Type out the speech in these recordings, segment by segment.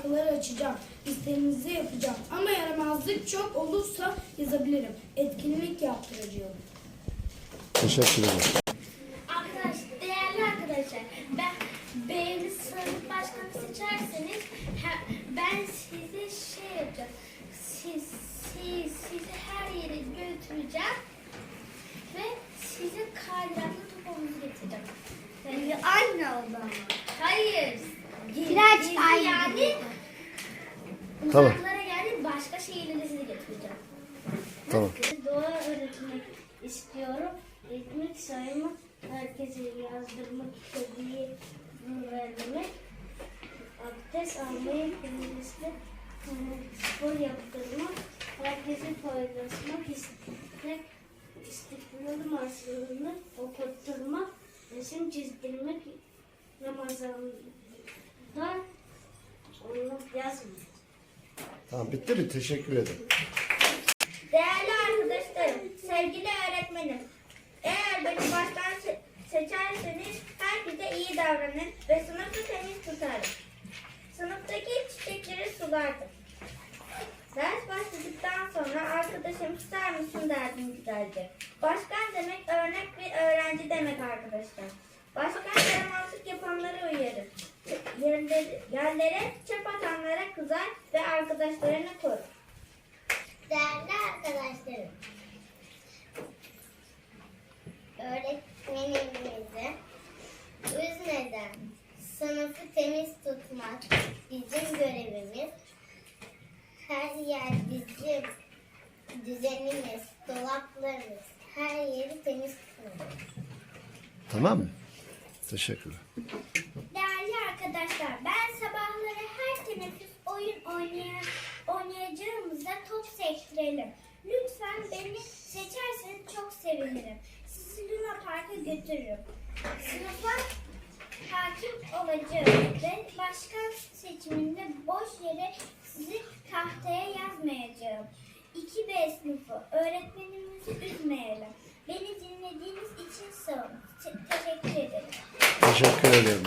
şarkıları açacağım. İstediğinizi yapacağım. Ama yaramazlık çok olursa yazabilirim. Etkinlik yaptıracağım. Teşekkür ederim. Arkadaş, değerli arkadaşlar, ben beni sınıf başkanı seçerseniz ben size şey yapacağım. Siz, siz, sizi her yere götüreceğim ve size kaylarla topunuzu getireceğim. Yani aynı oldu ama. Hayır. Biraz Gezi aynı yani Tamam. uzaklara yani başka şehirlere sizi götüreceğim. Tamam. Doğa öğretmek istiyorum. Ekmek saymak, herkese yazdırmak, kediyi vermek, abdest almayı, temizlikle spor yaptırmak, herkesi paylaşmak, istek, istiklal marşlarını okutturmak, resim çizdirmek, Ramazan'da onu yazmak. Tamam bitti mi? Teşekkür ederim. Değerli arkadaşlarım, sevgili öğretmenim, eğer beni baştan se- seçerseniz herkese iyi davranın ve sınıfı temiz tutarım. Sınıftaki çiçekleri sulardım. Ders başladıktan sonra arkadaşım tutar mısın derdim güzelce. Başkan demek örnek bir öğrenci demek arkadaşlar. Başkan yaramazlık yapanları uyarır. Yerleri, yerlere çöp atanlara kızar ve arkadaşlarını korur. Değerli arkadaşlarım, öğretmenimizi üzmeden sınıfı temiz tutmak bizim görevimiz. Her yer bizim düzenimiz, dolaplarımız, her yeri temiz tutmalıyız. Tamam mı? Teşekkürler. Değerli arkadaşlar, ben sabahları her teneffüs oyun oynayan, oynayacağımızda top sektirelim. Lütfen beni seçerseniz çok sevinirim. Sizi Luna Park'a götürürüm. Sınıfa hakim olacağım ve başkan seçiminde boş yere sizi tahtaya yazmayacağım. 2B sınıfı öğretmenimizi üzmeyelim. Beni dinlediğiniz için sağ olun. Te- teşekkür ederim. Teşekkür ederim.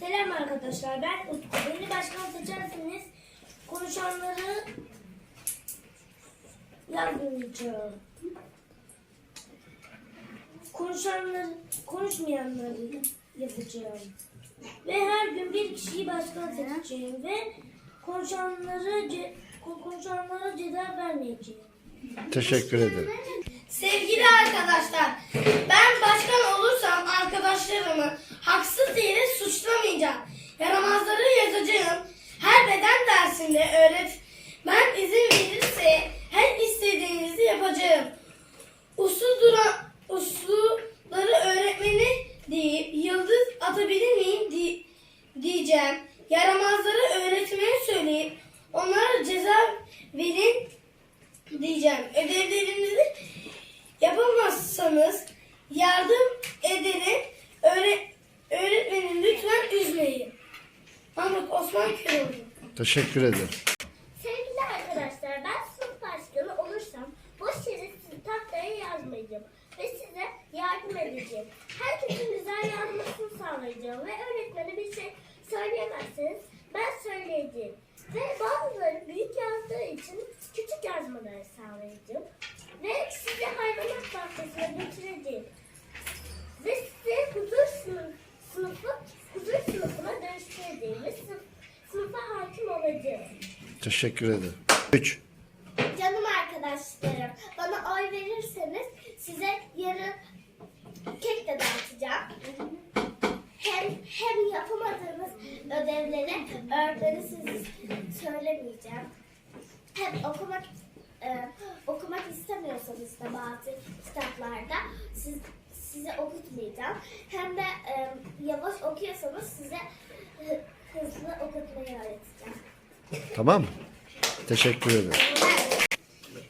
Selam arkadaşlar ben Utku. Beni başkan seçerseniz konuşanları yazmayacağım. Konuşanları, konuşmayanları yazacağım. Ve her gün bir kişiyi başkan seçeceğim ve konuşanları ce, konuşanlara ceza vermeyeceğim. Teşekkür ederim. Sevgili arkadaşlar, ben başkan olursam arkadaşlarımı haksız yere suçlamayacağım. Yaramazları yazacağım. Her beden dersinde öğretmen izin verirse her istediğinizi yapacağım. Uslu dura, usluları öğretmeni deyip yıldız atabilir miyim di- diyeceğim. Yaramazları öğretmeni söyleyip onlara ceza verin diyeceğim. Ödevlerinizi yapamazsanız yardım ederim. Öğre öğretmenim lütfen üzmeyin. Mahmut Osman Köroğlu. Teşekkür ederim. Sevgili arkadaşlar ben sınıf başkanı olursam boş yere sizi tahtaya yazmayacağım ve size yardım edeceğim. Herkesin güzel yazmasını sağlayacağım ve öğretmene bir şey söyleyemezseniz ben söyleyeceğim. Ve bazıları büyük yazdığı için küçük yazmaları sağlayacağım. Ve sizi hayvanat bahçesine götüreceğim. Ve size huzur sınıf, sınıfı huzur sınıfına dönüştüreceğim ve sınıf, sınıfa hakim olacağım. Teşekkür ederim. 3. Canım arkadaşlarım, bana oy verirseniz size yarın kek de dağıtacağım. Hem hem yapamadığınız ödevleri öğretmeni size söylemeyeceğim. Hem okumak e, okumak istemiyorsanız da bazı kitaplarda siz, size okutmayacağım. Hem de e, yavaş okuyorsanız size hı- hızlı okutmayı öğreteceğim. Tamam mı? Teşekkür ederim.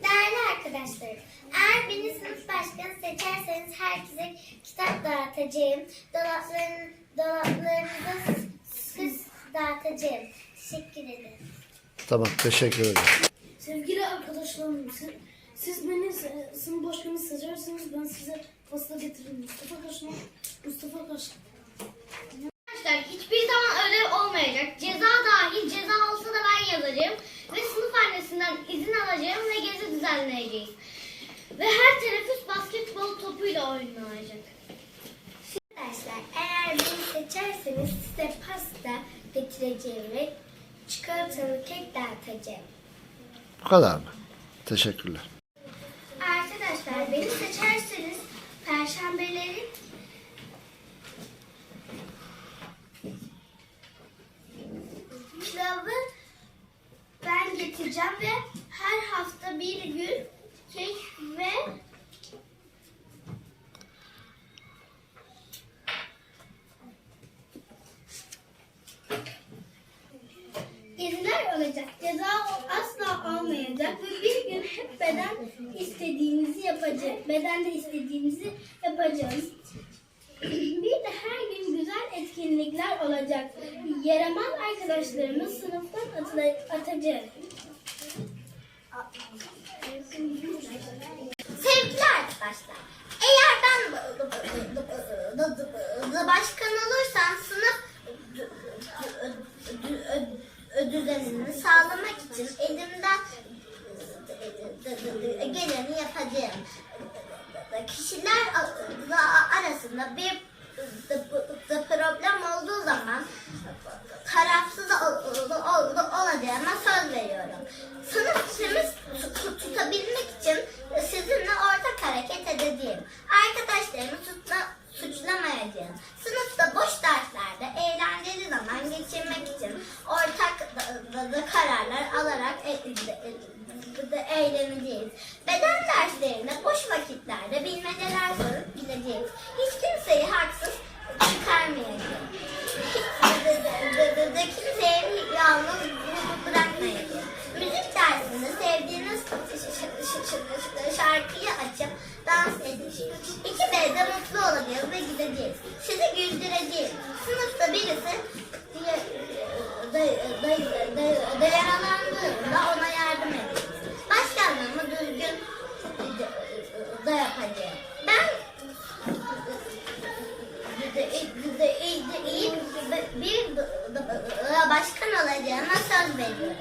Değerli arkadaşlarım, eğer beni sınıf başkanı seçerseniz herkese kitap dağıtacağım. Dolapların, dolaplarınıza süs dağıtacağım. Teşekkür ederim. Tamam teşekkür ederim. Sevgili arkadaşlarım, siz, beni sınıf başkanı seçerseniz ben size Fasla getirin. Mustafa koşma. Mustafa koş. Arkadaşlar hiçbir zaman ödev olmayacak. Ceza dahil ceza olsa da ben yazacağım. Annesinden izin alacağım ve gezi düzenleyeceğiz. Ve her teneffüs basketbol topuyla oynanacak. Arkadaşlar eğer beni seçerseniz size pasta getireceğim ve çikolatalı kek dağıtacağım. Bu kadar mı? Teşekkürler. Arkadaşlar beni seçerseniz perşembeleri getireceğim ve her hafta bir gün kek ve İzinler olacak. Ceza asla almayacak ve bir gün hep beden istediğimizi yapacağız. Bedende istediğimizi yapacağız. Bir de her gün güzel etkinlikler olacak. Yaramaz arkadaşlarımı sınıftan atıla- arkadaşlar, eğer ben başkan olursam sınıf düzenini sağlamak için elimden geleni yapacağım. Kişiler arasında bir problem olduğu zaman tarafsız olacağıma söz veriyorum. Sınıf tutabilmek edeceğim. Arkadaşlarımı suçla, suçlamayacağım. Sınıfta boş derslerde eğlenceli zaman geçirmek için ortak da- da- kararlar alarak e- de- de- eğleneceğiz. Beden derslerinde boş vakitlerde bilmeceler sorup gideceğiz. Hiç kimseyi haksız çıkarmayacağım. Hiç kimseyi yalnız bırakmayacağım. Müzik dersinde sevdiğiniz şarkıyı açıp edin. İki B'de mutlu olacağız ve gideceğiz. Sizi güldüreceğiz. Sınıfta birisi yaralandığında ona yardım edeceğiz. Başkanlığımı düzgün da yapacağım. Ben bir başkan olacağıma söz veriyorum.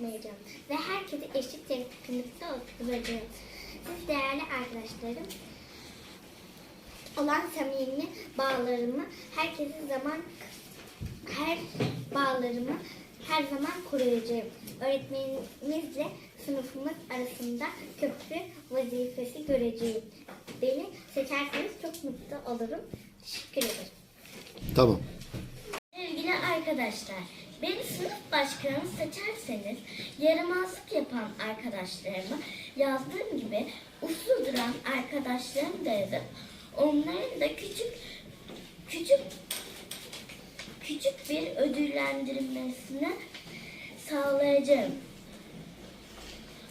Yapmayacağım ve herkese eşit yakınlıkta oturacağım. Siz değerli arkadaşlarım olan samimi bağlarımı herkese zaman her bağlarımı her zaman koruyacağım. Öğretmenimizle sınıfımız arasında köprü vazifesi göreceğim. Beni seçerseniz çok mutlu olurum. Teşekkür ederim. Tamam. Arkadaşlar, beni sınıf başkanı seçerseniz yaramazlık yapan arkadaşlarımı yazdığım gibi uslu duran arkadaşlarımı da onların da küçük küçük küçük bir ödüllendirmesini sağlayacağım.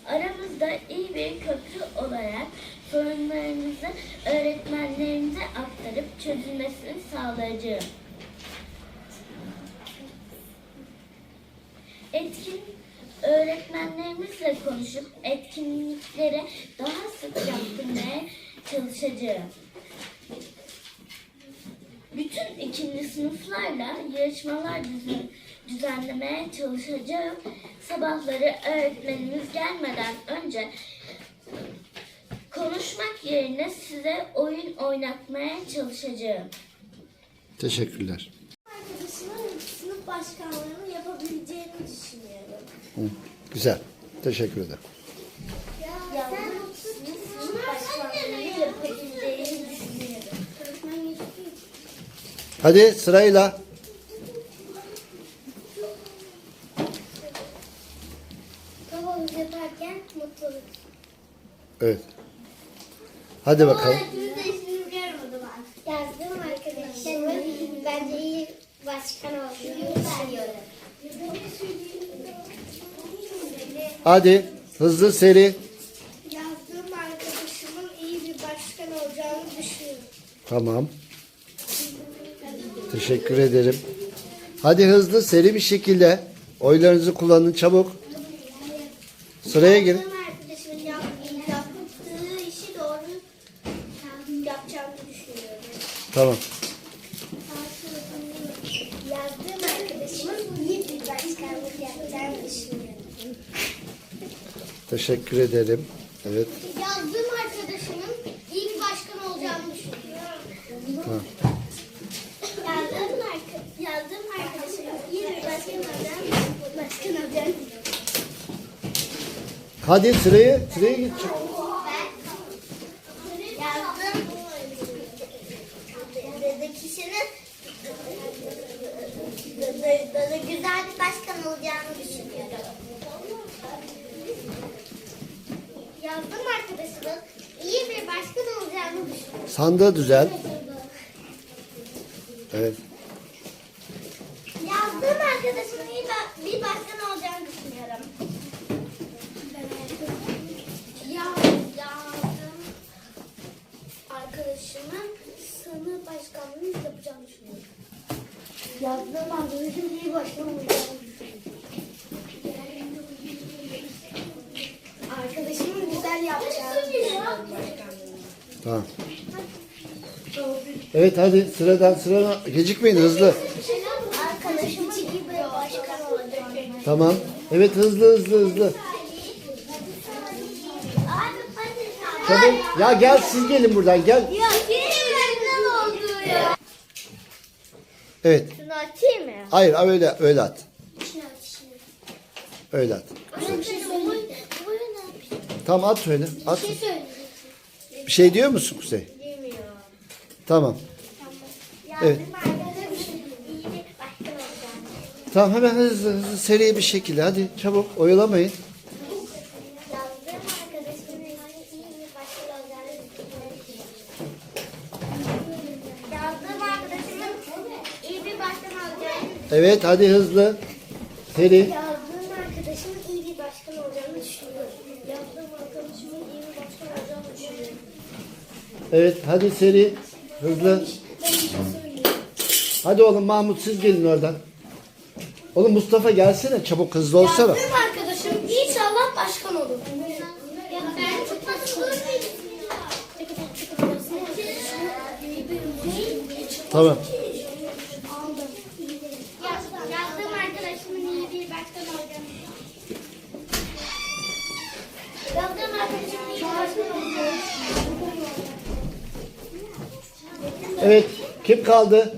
Aramızda iyi bir köprü olarak sorunlarımızı öğretmenlerimize aktarıp çözülmesini sağlayacağım. Etkin öğretmenlerimizle konuşup etkinlikleri daha sık yaptırmaya çalışacağım. Bütün ikinci sınıflarla yarışmalar düzen- düzenlemeye çalışacağım. Sabahları öğretmenimiz gelmeden önce yerine size oyun oynatmaya çalışacağım. Teşekkürler. Başkanlığını yapabileceğini düşünüyorum. Hı, güzel. Teşekkür ederim. Hadi sırayla. Kafamız yaparken mutluluk. Evet. Hadi bakalım. Hepimiz de işimizi görmedi ben. Yazdığım arkadaşımın bence iyi başkan olduğunu düşünüyorum. Hadi hızlı seri. Yazdığım arkadaşımın iyi bir başkan olacağını düşünüyorum. Tamam. Teşekkür ederim. Hadi hızlı seri bir şekilde oylarınızı kullanın çabuk. Sıraya girin. Yazdığım arkadaşımın yap, yaptığı işi doğru yapacağını düşünüyorum. Tamam. Yazdığım arkadaşımın iyi bir başkanlık yapacağını düşünüyorum. Teşekkür ederim. Evet. Yazdığım arkadaşımın iyi bir başkan olacağını düşünüyorum. Tamam. Yazdığım, arka, yazdığım arkadaşımın iyi bir başkan olacağını, başkan olacağını Hadi sırayı sıraya git. Yazdım. Dedi kişinin Böyle güzel bir başkan olacağını düşünüyorum. Yazdığım arkadaşımın iyi bir başkan olacağını düşünüyorum. Sandığı düzel. Evet. Yazdığım arkadaşımın bir başkan olacağını düşünüyorum. Ya, yazdım arkadaşımın sınıf başkanlığını yapacağını düşünüyorum. Yazdığım arkadaşımın iyi başkan olacağını düşünüyorum. Arkadaşımın güzel yapacağını düşünüyorum. Tamam. Evet hadi sıradan sırana gecikmeyin hızlı. Tamam. Evet hızlı hızlı hızlı. Çabuk. Ya gel siz gelin buradan gel. Ya yeniden oldu ya. Evet. Şunu açayım mı? Hayır öyle öyle at. Öyle at. Tamam at öyle. At. Bir şey. Bir şey diyor musun Kuzey? Tamam. Evet. Başkan olacağını. Tamam hemen hızlı hızlı seri bir şekilde hadi çabuk oyalamayın. Evet hadi hızlı. Seri. Yazdığım arkadaşımın iyi bir başkan olacağını düşünüyorum. Yazdığım arkadaşımın iyi bir başkan olacağını düşünüyorum. Evet hadi seri. Hızlı. Hadi oğlum Mahmut siz gelin oradan. Oğlum Mustafa gelsene çabuk hızlı olsana. Yazdığım arkadaşım inşallah başkan olur. Tamam. Evet kim kaldı?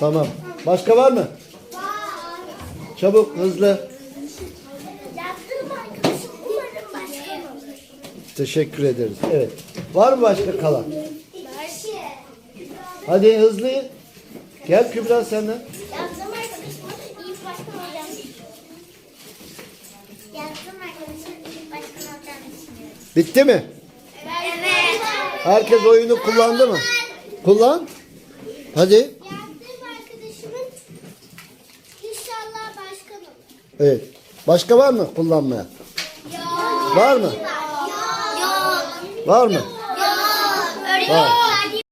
Tamam. Başka var mı? Çabuk hızlı. Teşekkür ederiz. Evet. Var mı başka kalan? Hadi hızlı. Gel Kübra senden. Yazdığım arkadaşımın iyi bir başkan olacağını düşünüyorum. Yazdığım arkadaşımın iyi bir başkan olacağını düşünüyorum. Bitti mi? Evet. Herkes oyunu kullandı mı? Kullan. Hadi. Evet. Başka var mı kullanmaya? Var mı? Yok. Var mı? Yok. Var.